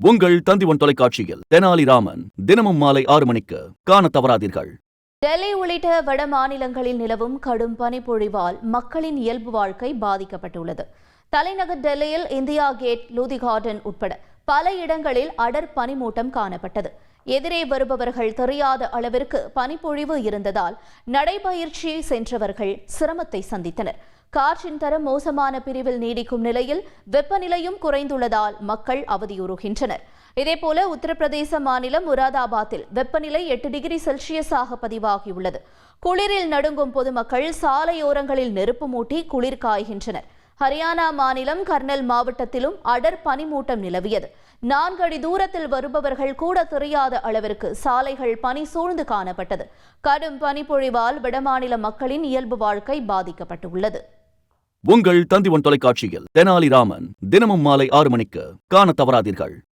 உங்கள் தந்திவன் தொலைக்காட்சியில் தெனாலிராமன் தினமும் மாலை ஆறு மணிக்கு காண தவறாதீர்கள். டெல்லி உள்ளிட்ட வட மாநிலங்களில் நிலவும் கடும் பனிப்பொழிவால் மக்களின் இயல்பு வாழ்க்கை பாதிக்கப்பட்டுள்ளது. தலைநகர் டெல்லியில் இந்தியா கேட் லூதி கார்டன் உட்பட பல இடங்களில் அடர் பனிமூட்டம் காணப்பட்டது. எதிரே வருபவர்கள் தெரியாத அளவிற்கு பனிப்பொழிவு இருந்ததால் நடைபயிற்சி சென்றவர்கள் சிரமத்தை சந்தித்தனர். காற்றின் தரம் மோசமான பிரிவில் நீடிக்கும் நிலையில் வெப்பநிலையும் குறைந்துள்ளதால் மக்கள் அவதியுறுகின்றனர். இதேபோல உத்தரப்பிரதேச மாநிலம் முராதாபாத்தில் வெப்பநிலை எட்டு டிகிரி செல்சியஸாக பதிவாகியுள்ளது. குளிரில் நடுங்கும் பொதுமக்கள் சாலையோரங்களில் நெருப்பு மூட்டி குளிர் காய்கின்றனர். ஹரியானா மாநிலம் கர்னல் மாவட்டத்திலும் அடர் பனிமூட்டம் நிலவியது. நான்கு அடி தூரத்தில் வருபவர்கள் கூட தெரியாத அளவிற்கு சாலைகள் பனி சூழ்ந்து காணப்பட்டது. கடும் பனிப்பொழிவால் வடமாநில மக்களின் இயல்பு வாழ்க்கை பாதிக்கப்பட்டுள்ளது. உங்கள் தந்திவன் தொலைக்காட்சியில் தெனாலிராமன் தினமும் மாலை ஆறு மணிக்கு காண தவறாதீர்கள்.